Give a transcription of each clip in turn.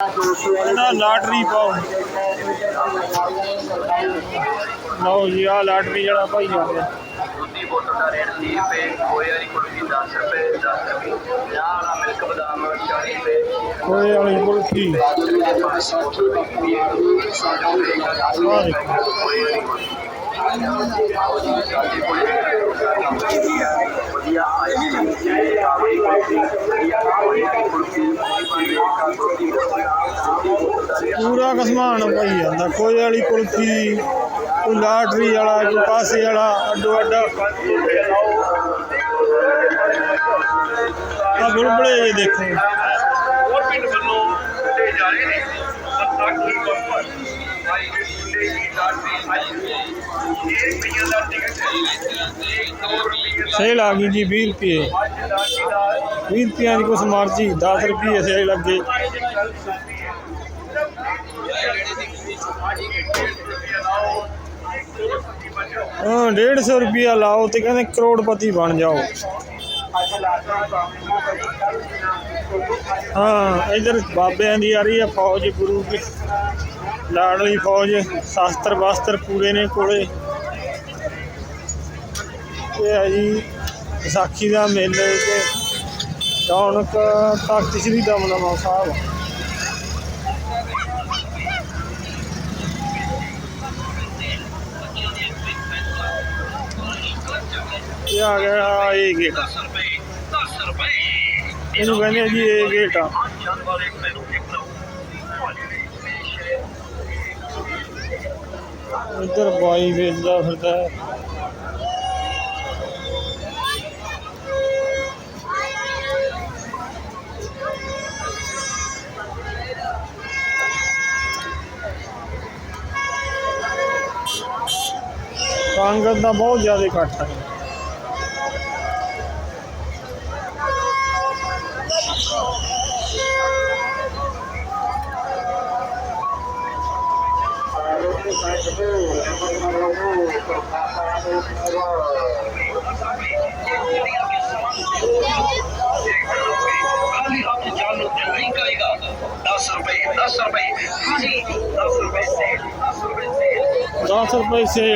ਇਹਦਾ ਲਾਟਰੀ ਪਾਓ। ਲਓ ਜੀ ਆ ਲਾਟਰੀ ਜਿਹੜਾ ਭਾਈ ਆ। ਗਿਆ ਦੁੱਧੀ ਬੋਤਲ ਦਾ ਰੇਟ 30 ਰੁਪਏ ਖੋਏ ਵਾਲੀ ਕੁਲਫੀ 10 ਰੁਪਏ 10 ਰੁਪਏ। ਚਾਹ ਵਾਲਾ ਮਿਲਕ ਬਦਾਮ 40 ਰੁਪਏ। ਕੋਏ ਵਾਲੀ kulfi. Ice cream coffee kulfi. Kulfi ਪੂਰਾ ਕਸਮਾਨ ਭਾਈ ਜਾਂਦਾ ਕੋਏ ਵਾਲੀ ਕੁਲਫੀ ਕੋਈ ਲਾਟਰੀ ਵਾਲਾ ਕੋਈ ਪਾਸੇ ਵਾਲਾ ਅੱਡੋ ਅੱਡ। ਆ ਬੁਲਬੁਲੇ ਜੇ ਦੇਖੋ। ਗਵਰਨਮੈਂਟ ਵੱਲੋਂ ਦਿੱਤੇ ਜਾ ਰਹੇ ਨੇ ਵਿਸਾਖੀ ਬੰਪਰ ਆਈ ਦੇ ਦੀ ਲਾਟਰੀ ਸੇਲ ਆ ਗਈ ਜੀ 20 ਰੁਪਏ। ਅੱਜ ਲਾਟਰੀ 20 ਰੁਪਏ ਦੀ ਕੁਛ ਮਰਜ਼ੀ 10 ਰੁਪਏ ਸੇਲ ਲੱਗੇ। ਹਾਂ 150 ਰੁਪਿਆ ਲਾਓ ਤੇ ਕਹਿੰਦੇ ਕਰੋੜਪਤੀ ਬਣ ਜਾਓ। ਹਾਂ, ਇਧਰ ਬਾਬਿਆਂ ਦੀ ਆ ਰਹੀ ਆ ਫੌਜ ਗੁਰੂ ਦੀ। ਲਾਡਲੀ ਫੌਜ, ਸ਼ਾਸਤਰ ਵਾਸਤਰ ਪੂਰੇ ਨੇ ਕੋਲੇ। ਇਹ ਹੈ ਜੀ ਵਿਸਾਖੀ ਦਾ ਮੇਲੇ ਤੇ ਰੌਣਕ ਤਖਤ ਸ੍ਰੀ ਦਮਦਮਾ ਸਾਹਿਬ। ਇਹ ਆ ਗਿਆ ਇਹ ਗੇਟ ਇਹਨੂੰ ਕਹਿੰਦੇ ਆ ਜੀ ਇਹ ਗੇਟ ਆ। ਇੱਧਰ ਬਾਈ ਵੇਚਦਾ ਫਿਰਦਾ। ਹੈ ਸੰਗਤ ਦਾ ਬਹੁਤ ਜ਼ਿਆਦਾ ਇਕੱਠ ਹੈ खाली आप जान लो नहीं करेगा दस रुपए दस रुपए हाँ जी दस रुपए से दस रुपए से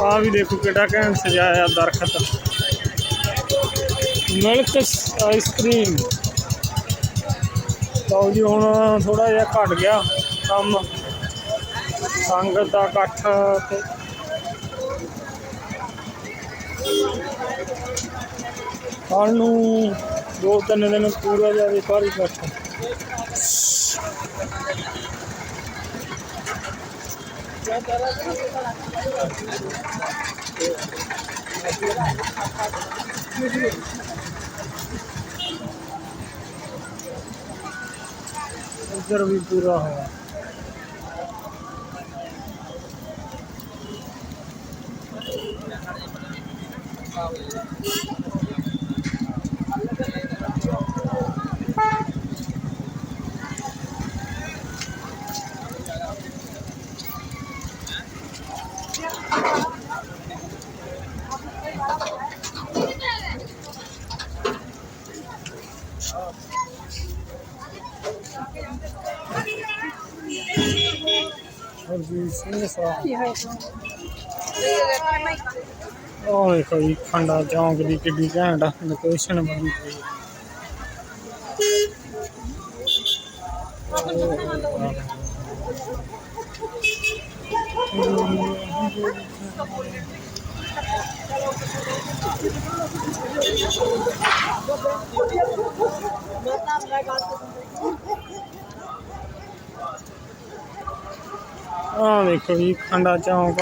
ਆ ਵੀ ਦੇਖੋ ਕਿਹੜਾ ਘੈਂਟ ਸਜਾਇਆ ਦਰਖਤ। Milk ice cream. ਲਓ ਜੀ, ਹੁਣ ਥੋੜਾ ਜਿਹਾ ਘਟ ਗਿਆ ਕੰਮ। ਸੰਗਤ ਦਾ ਇਕੱਠ ਤੇ ਕੱਲ੍ਹ ਨੂੰ ਦੋ ਤਿੰਨ ਦਿਨ ਪੂਰਾ ਜਿਹਾ ਸਾਰੀ ਇਕੱਠ। उधर भी पूरा है ਉਹ ਦੇਖੋ ਜੀ ਖੰਡਾ ਚੌਂਕ ਦੀ ਕਿੱਡੀ ਘੈਂਟ ਲੋਕੇਸ਼ਨ ਬਣੀ ਹੋਈ ਮੈਂ ਤਾਂ ਮੈਂ ਗੱਲ ਆਹ ਦੇਖੋ ਜੀ ਖੰਡਾ ਚੌਂਕ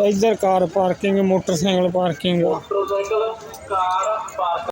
ਇੱਧਰ car parking motorcycle parking motorcycle car park